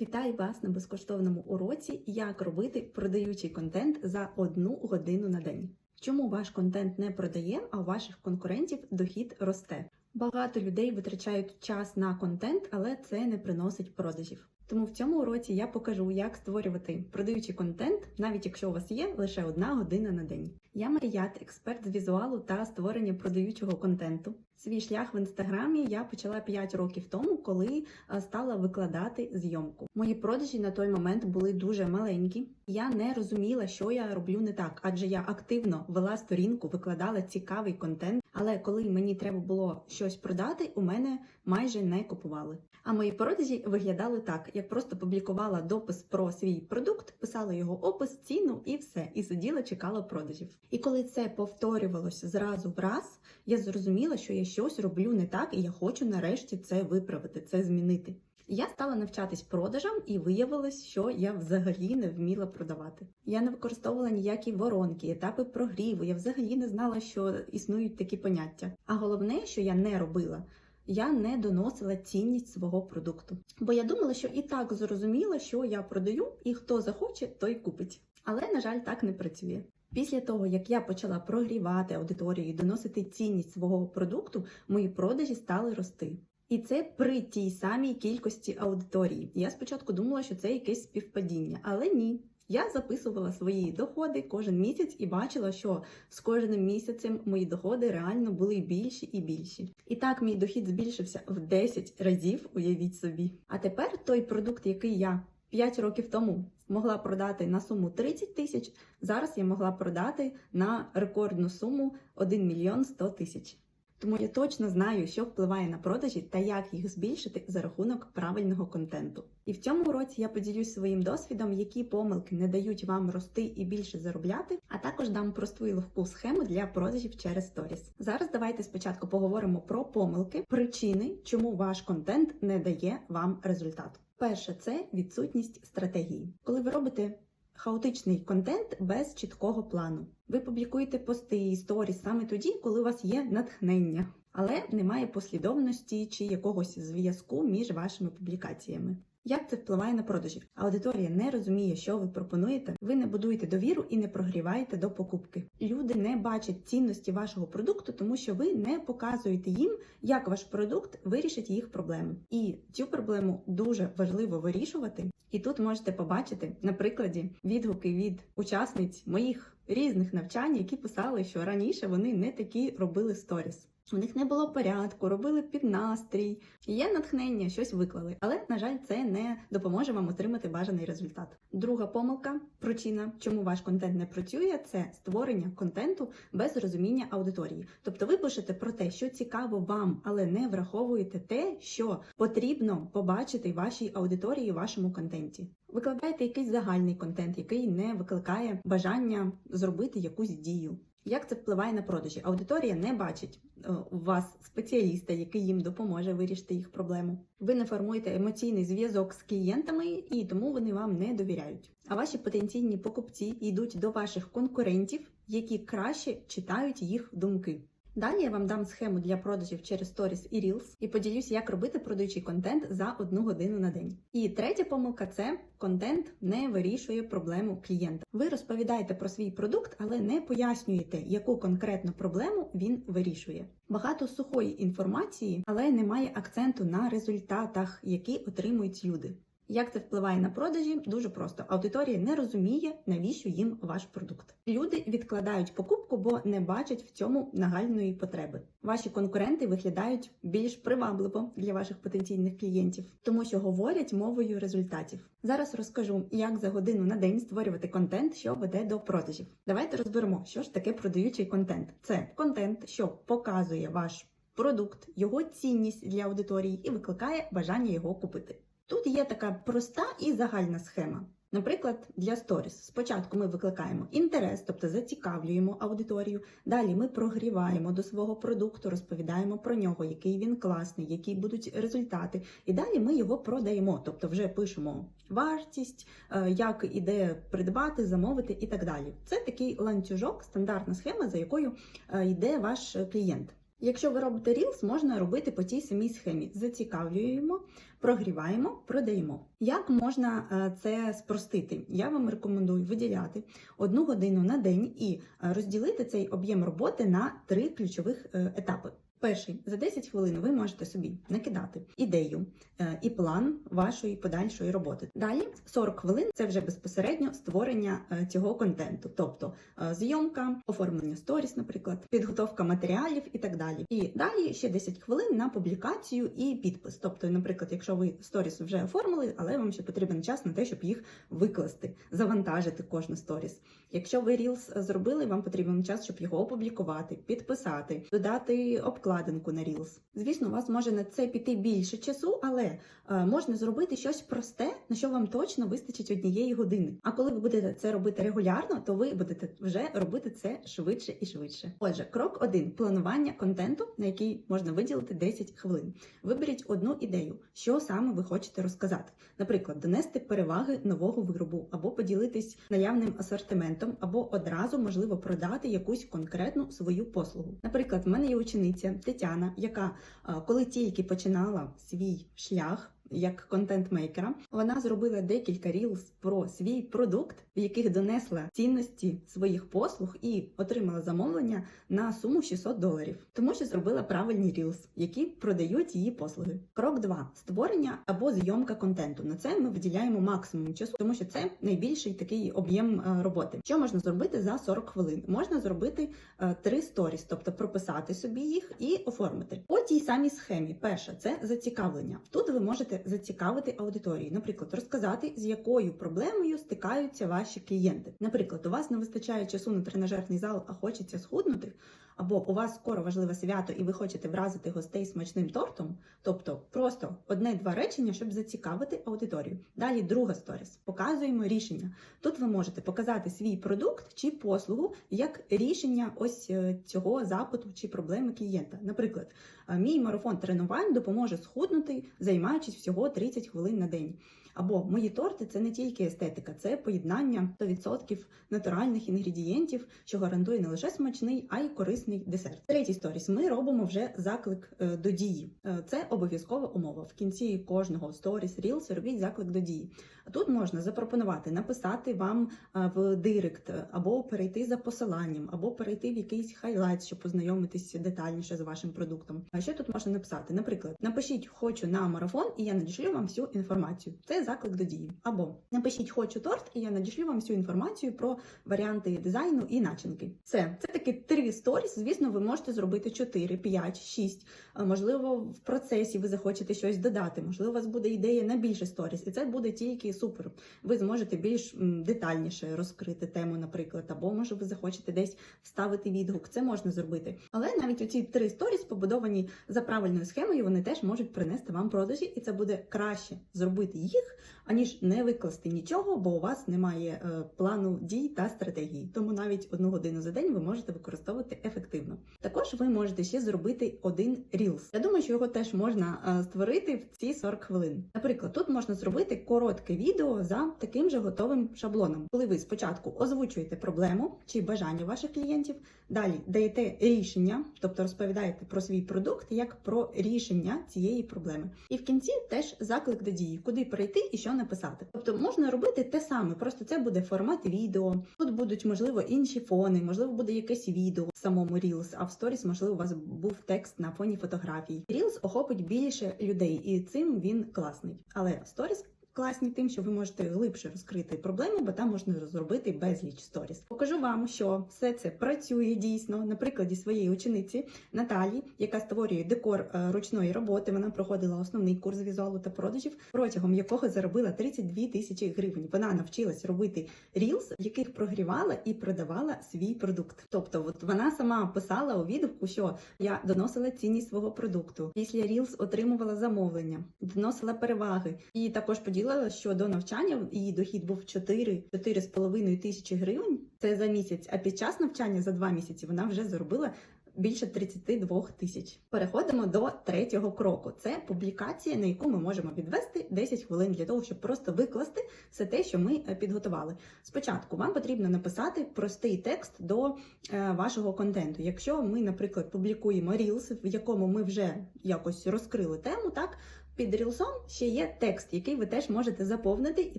Вітаю вас на безкоштовному уроці, як робити продаючий контент за одну годину на день. Чому ваш контент не продає, а у ваших конкурентів дохід росте? Багато людей витрачають час на контент, але це не приносить продажів. Тому в цьому уроці я покажу, як створювати продаючий контент, навіть якщо у вас є лише одна година на день. Я Маріят, експерт з візуалу та створення продаючого контенту. Свій шлях в інстаграмі я почала 5 років тому, коли стала викладати зйомку. Мої продажі на той момент були дуже маленькі. Я не розуміла, що я роблю не так, адже я активно вела сторінку, викладала цікавий контент. Але коли мені треба було щось продати, у мене майже не купували. А мої продажі виглядали так: як просто публікувала допис про свій продукт, писала його опис, ціну і все, і сиділа, чекала продажів. І коли це повторювалося зразу в раз, я зрозуміла, що я щось роблю не так, і я хочу нарешті це виправити, це змінити. Я стала навчатись продажам і виявилось, що я взагалі не вміла продавати. Я не використовувала ніякі воронки, етапи прогріву. Я взагалі не знала, що існують такі поняття. А головне, що я не робила. Я не доносила цінність свого продукту, бо я думала, що і так зрозуміла, що я продаю, і хто захоче, той купить. Але на жаль, так не працює. Після того, як я почала прогрівати аудиторію і доносити цінність свого продукту, мої продажі стали рости. І це при тій самій кількості аудиторії. Я спочатку думала, що це якесь співпадіння, але ні. Я записувала свої доходи кожен місяць і бачила, що з кожним місяцем мої доходи реально були більші і більші. І так мій дохід збільшився в 10 разів, уявіть собі. А тепер той продукт, який я 5 років тому могла продати на суму 30 тисяч, зараз я могла продати на рекордну суму 1 мільйон 100 тисяч. Тому я точно знаю, що впливає на продажі та як їх збільшити за рахунок правильного контенту. І в цьому уроці я поділюсь своїм досвідом, які помилки не дають вам рости і більше заробляти, а також дам просту і легку схему для продажів через сторіс. Зараз давайте спочатку поговоримо про помилки, причини, чому ваш контент не дає вам результату. Перше це відсутність стратегії. Коли ви робите хаотичний контент без чіткого плану. Ви публікуєте пости і сторіс саме тоді, коли у вас є натхнення, але немає послідовності чи якогось зв'язку між вашими публікаціями. Як це впливає на продажі? Аудиторія не розуміє, що ви пропонуєте. Ви не будуєте довіру і не прогріваєте до покупки. Люди не бачать цінності вашого продукту, тому що ви не показуєте їм, як ваш продукт вирішить їх проблему. І цю проблему дуже важливо вирішувати. І тут можете побачити на прикладі відгуки від учасниць моїх різних навчань, які писали, що раніше вони не такі робили сторіс. У них не було порядку, робили під настрій, є натхнення, щось виклали. Але, на жаль, це не допоможе вам отримати бажаний результат. Друга помилка, причина, чому ваш контент не працює, це створення контенту без розуміння аудиторії. Тобто ви пишете про те, що цікаво вам, але не враховуєте те, що потрібно побачити вашій аудиторії, вашому контенті. Викладаєте якийсь загальний контент, який не викликає бажання зробити якусь дію. Як це впливає на продажі? Аудиторія не бачить е, у вас спеціаліста, який їм допоможе вирішити їх проблему. Ви не формуєте емоційний зв'язок з клієнтами, і тому вони вам не довіряють. А ваші потенційні покупці йдуть до ваших конкурентів, які краще читають їх думки. Далі я вам дам схему для продажів через Stories і Reels і поділюсь, як робити продаючий контент за одну годину на день. І третя помилка це контент не вирішує проблему клієнта. Ви розповідаєте про свій продукт, але не пояснюєте, яку конкретну проблему він вирішує. Багато сухої інформації, але немає акценту на результатах, які отримують люди. Як це впливає на продажі? Дуже просто. Аудиторія не розуміє, навіщо їм ваш продукт. Люди відкладають покупку, бо не бачать в цьому нагальної потреби. Ваші конкуренти виглядають більш привабливо для ваших потенційних клієнтів, тому що говорять мовою результатів. Зараз розкажу, як за годину на день створювати контент, що веде до продажів. Давайте розберемо, що ж таке продаючий контент. Це контент, що показує ваш продукт, його цінність для аудиторії і викликає бажання його купити. Тут є така проста і загальна схема. Наприклад, для сторіс. Спочатку ми викликаємо інтерес, тобто зацікавлюємо аудиторію. Далі ми прогріваємо до свого продукту, розповідаємо про нього, який він класний, які будуть результати. І далі ми його продаємо, тобто вже пишемо вартість, е, як іде придбати, замовити і так далі. Це такий ланцюжок, стандартна схема, за якою е, йде ваш клієнт. Якщо ви робите Reels, можна робити по тій самій схемі. Зацікавлюємо, прогріваємо, продаємо. Як можна е, це спростити? Я вам рекомендую виділяти одну годину на день і е, розділити цей об'єм роботи на три ключових е, етапи. Перший за 10 хвилин ви можете собі накидати ідею е, і план вашої подальшої роботи. Далі 40 хвилин це вже безпосередньо створення е, цього контенту, тобто е, зйомка, оформлення сторіс, наприклад, підготовка матеріалів і так далі. І далі ще 10 хвилин на публікацію і підпис. Тобто, наприклад, якщо ви сторіс вже оформили, але вам ще потрібен час на те, щоб їх викласти, завантажити кожну сторіс. Якщо ви Reels зробили, вам потрібен час, щоб його опублікувати, підписати, додати обкладинку на Reels. Звісно, у вас може на це піти більше часу, але е, можна зробити щось просте, на що вам точно вистачить однієї години. А коли ви будете це робити регулярно, то ви будете вже робити це швидше і швидше. Отже, крок один планування контенту, на який можна виділити 10 хвилин. Виберіть одну ідею, що саме ви хочете розказати. Наприклад, донести переваги нового виробу, або поділитись наявним асортиментом, або одразу можливо продати якусь конкретну свою послугу. Наприклад, в мене є учениця Тетяна, яка е, коли тільки починала свій шлях. Як контент-мейкера вона зробила декілька рілз про свій продукт, в яких донесла цінності своїх послуг і отримала замовлення на суму 600 доларів, тому що зробила правильні рілз, які продають її послуги. Крок 2. створення або зйомка контенту. На це ми виділяємо максимум часу, тому що це найбільший такий об'єм е, роботи. Що можна зробити за 40 хвилин? Можна зробити е, три сторіс, тобто прописати собі їх і оформити по тій самій схемі. Перше це зацікавлення. Тут ви можете зацікавити аудиторію, наприклад, розказати, з якою проблемою стикаються ваші клієнти. Наприклад, у вас не вистачає часу на тренажерний зал, а хочеться схуднути. Або у вас скоро важливе свято, і ви хочете вразити гостей смачним тортом, тобто просто одне-два речення, щоб зацікавити аудиторію. Далі друга сторіс. Показуємо рішення. Тут ви можете показати свій продукт чи послугу як рішення ось е, цього запиту чи проблеми клієнта. Наприклад, е, мій марафон тренувань допоможе схуднути, займаючись всього 30 хвилин на день. Або мої торти це не тільки естетика, це поєднання 100% натуральних інгредієнтів, що гарантує не лише смачний, а й корисний десерт. Третій сторіс ми робимо вже заклик е, до дії. Е, Це обов'язкова умова. В кінці кожного сторіс рілс робіть заклик до дії. Тут можна запропонувати написати вам е, в директ, або перейти за посиланням, або перейти в якийсь хайлайт, щоб познайомитись детальніше з вашим продуктом. А що тут можна написати? Наприклад, напишіть хочу на марафон, і я надішлю вам всю інформацію. Це заклик до дії. Або напишіть хочу торт, і я надішлю вам всю інформацію про варіанти дизайну і начинки. Це це таки три сторіс. Звісно, ви можете зробити 4, 5, 6. Можливо, в процесі ви захочете щось додати. Можливо, у вас буде ідея на більше сторіс, і це буде тільки супер. Ви зможете більш детальніше розкрити тему, наприклад, або може ви захочете десь вставити відгук. Це можна зробити. Але навіть оці три сторіс побудовані за правильною схемою, вони теж можуть принести вам продажі, і це буде краще зробити їх, аніж не викласти нічого, бо у вас немає е, плану дій та стратегії. Тому навіть одну годину за день ви можете використовувати ефективно. Також ви можете ще зробити один Reels. Я думаю, що його теж можна е, створити в ці 40 хвилин. Наприклад, тут можна зробити коротке відео за таким же готовим шаблоном, коли ви спочатку озвучуєте проблему чи бажання ваших клієнтів, далі даєте рішення, тобто розповідаєте про свій продукт як про рішення цієї проблеми. І в кінці теж заклик до дії, куди прийти і що написати. Тобто можна робити те саме, просто це буде формат відео. Тут будуть можливо інші фони, можливо, буде якесь відео в самому Reels, а в сторіс, можливо, у вас був текст на фоні фотографій. Reels охопить більше людей, і цим він класний. Але сторіс класні тим, що ви можете глибше розкрити проблему, бо там можна зробити безліч сторіс. Покажу вам, що все це працює дійсно на прикладі своєї учениці Наталі, яка створює декор е, ручної роботи. Вона проходила основний курс візуалу та продажів, протягом якого заробила 32 тисячі гривень. Вона навчилась робити рілс, в яких прогрівала і продавала свій продукт. Тобто, от вона сама писала у відгуку, що я доносила цінність свого продукту. Після рілс отримувала замовлення, доносила переваги і також поділилася, що до навчання її дохід був 4 4,5 тисячі гривень. Це за місяць. А під час навчання за два місяці вона вже заробила більше 32 тисяч. Переходимо до третього кроку. Це публікація, на яку ми можемо відвести 10 хвилин для того, щоб просто викласти все те, що ми е, підготували. Спочатку вам потрібно написати простий текст до е, вашого контенту. Якщо ми, наприклад, публікуємо Reels, в якому ми вже якось розкрили тему, так під рілсом ще є текст, який ви теж можете заповнити і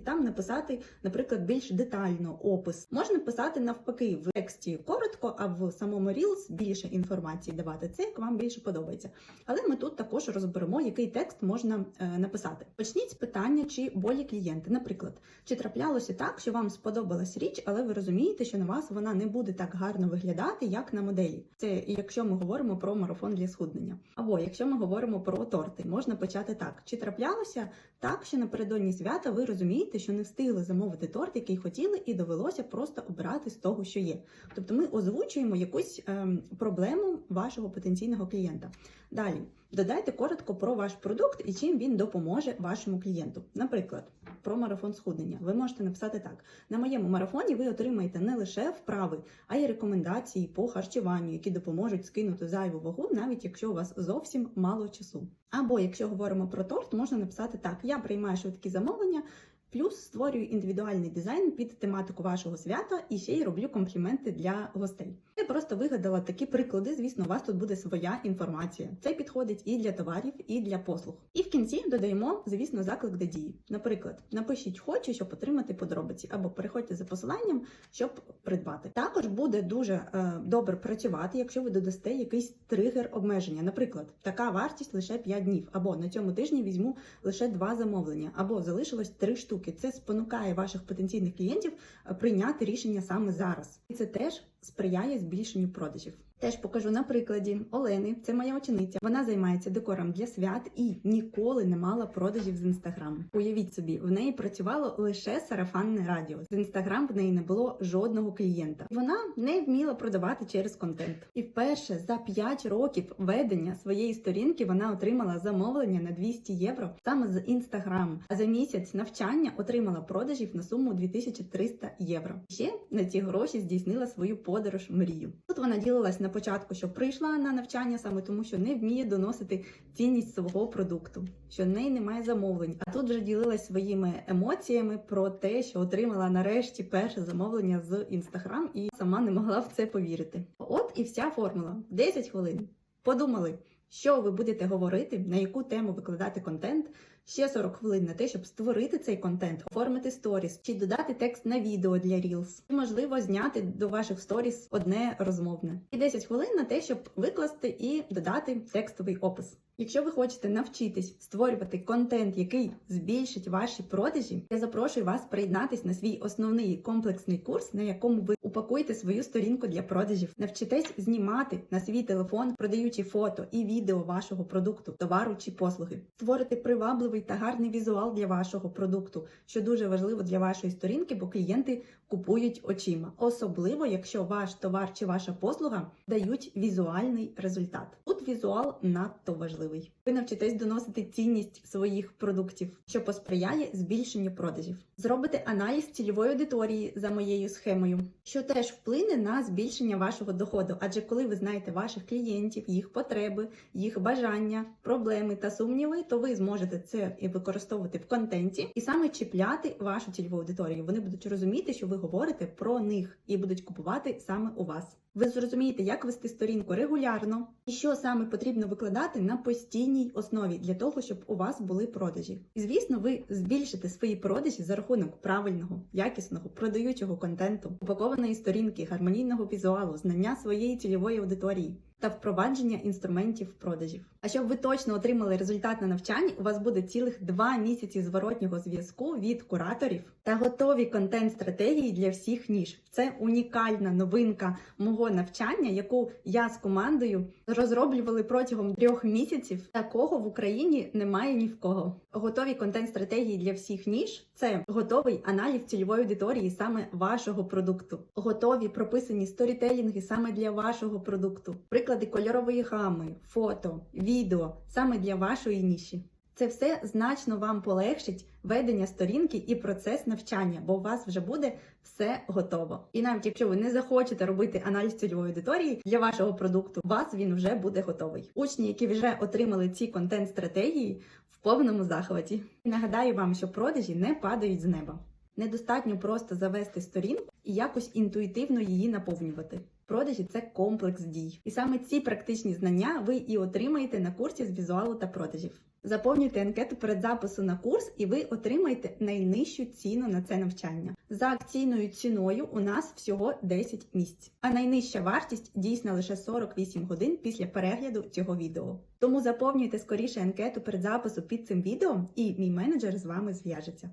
там написати, наприклад, більш детально опис. Можна писати навпаки в тексті коротко, а в самому Reels більше інформації давати. Це як вам більше подобається. Але ми тут також розберемо, який текст можна е, написати. Почніть з питання, чи болі клієнти. Наприклад, чи траплялося так, що вам сподобалась річ, але ви розумієте, що на вас вона не буде так гарно виглядати, як на моделі. Це якщо ми говоримо про марафон для схуднення. Або якщо ми говоримо про торти, можна почати так: чи траплялося так, що напередодні свята ви розумієте, що не встигли замовити торт, який хотіли, і довелося просто обирати з того, що є. Тобто ми озвучуємо якусь ем, проблему вашого потенційного клієнта. Далі додайте коротко про ваш продукт і чим він допоможе вашому клієнту. Наприклад, про марафон схуднення. Ви можете написати так: на моєму марафоні ви отримаєте не лише вправи, а й рекомендації по харчуванню, які допоможуть скинути зайву вагу, навіть якщо у вас зовсім мало часу. Або якщо говоримо про торт, можна написати так: я приймаю швидкі замовлення. Плюс створюю індивідуальний дизайн під тематику вашого свята і ще й роблю компліменти для гостей. Я просто вигадала такі приклади. Звісно, у вас тут буде своя інформація. Це підходить і для товарів, і для послуг. І в кінці додаємо, звісно, заклик до дії. Наприклад, напишіть хочу, щоб отримати подробиці, або переходьте за посиланням, щоб придбати. Також буде дуже е, добре працювати, якщо ви додасте якийсь тригер обмеження. Наприклад, така вартість лише 5 днів, або на цьому тижні візьму лише два замовлення, або залишилось 3 штуки. Це спонукає ваших потенційних клієнтів е, прийняти рішення саме зараз. І це теж сприяє збільшенню продажів. Теж покажу на прикладі Олени, це моя учениця. Вона займається декором для свят і ніколи не мала продажів з інстаграм. Уявіть собі, в неї працювало лише сарафанне радіо. З інстаграм в неї не було жодного клієнта. Вона не вміла продавати через контент. І вперше за 5 років ведення своєї сторінки вона отримала замовлення на 200 євро саме з інстаграм. А за місяць навчання отримала продажів на суму 2300 євро. Ще на ці гроші здійснила свою подорож мрію. Тут вона ділилась на початку, що прийшла на навчання саме тому, що не вміє доносити цінність свого продукту, що в неї немає замовлень. А тут вже ділилась своїми емоціями про те, що отримала нарешті перше замовлення з інстаграм, і сама не могла в це повірити. От і вся формула: 10 хвилин. Подумали. Що ви будете говорити, на яку тему викладати контент? Ще 40 хвилин на те, щоб створити цей контент, оформити сторіс чи додати текст на відео для Reels. І, можливо, зняти до ваших сторіс одне розмовне. І 10 хвилин на те, щоб викласти і додати текстовий опис. Якщо ви хочете навчитись створювати контент, який збільшить ваші продажі, я запрошую вас приєднатись на свій основний комплексний курс, на якому ви упакуєте свою сторінку для продажів, навчитесь знімати на свій телефон, продаючи фото і відео вашого продукту, товару чи послуги, створити привабливий та гарний візуал для вашого продукту, що дуже важливо для вашої сторінки, бо клієнти купують очима, особливо якщо ваш товар чи ваша послуга дають візуальний результат. Тут візуал надто важливий. Ви навчитесь доносити цінність своїх продуктів, що посприяє збільшенню продажів. Зробите аналіз цільової аудиторії за моєю схемою, що теж вплине на збільшення вашого доходу. Адже коли ви знаєте ваших клієнтів, їх потреби, їх бажання, проблеми та сумніви, то ви зможете це і використовувати в контенті і саме чіпляти вашу цільову аудиторію. Вони будуть розуміти, що ви говорите про них і будуть купувати саме у вас. Ви зрозумієте, як вести сторінку регулярно і що саме потрібно викладати на постійній основі для того, щоб у вас були продажі. І звісно, ви збільшите свої продажі за рахунок правильного, якісного, продаючого контенту, упакованої сторінки, гармонійного візуалу, знання своєї цільової аудиторії. Та впровадження інструментів продажів. А щоб ви точно отримали результат на навчанні, у вас буде цілих два місяці зворотнього зв'язку від кураторів та готові контент-стратегії для всіх ніж. Це унікальна новинка мого навчання, яку я з командою розроблювали протягом трьох місяців. Такого в Україні немає ні в кого. Готові контент-стратегії для всіх ніж це готовий аналіз цільової аудиторії саме вашого продукту, готові прописані сторітелінги саме для вашого продукту, приклади кольорової гами, фото, відео саме для вашої ніші. Це все значно вам полегшить ведення сторінки і процес навчання, бо у вас вже буде все готово. І навіть якщо ви не захочете робити аналіз цільової аудиторії для вашого продукту, у вас він вже буде готовий. Учні, які вже отримали ці контент-стратегії, в повному захваті. І нагадаю вам, що продажі не падають з неба. Недостатньо просто завести сторінку і якось інтуїтивно її наповнювати. Продажі це комплекс дій. І саме ці практичні знання ви і отримаєте на курсі з візуалу та продажів. Заповнюйте анкету перед запису на курс, і ви отримаєте найнижчу ціну на це навчання. За акційною ціною у нас всього 10 місць, а найнижча вартість дійсна лише 48 годин після перегляду цього відео. Тому заповнюйте скоріше анкету перед запису під цим відео, і мій менеджер з вами зв'яжеться.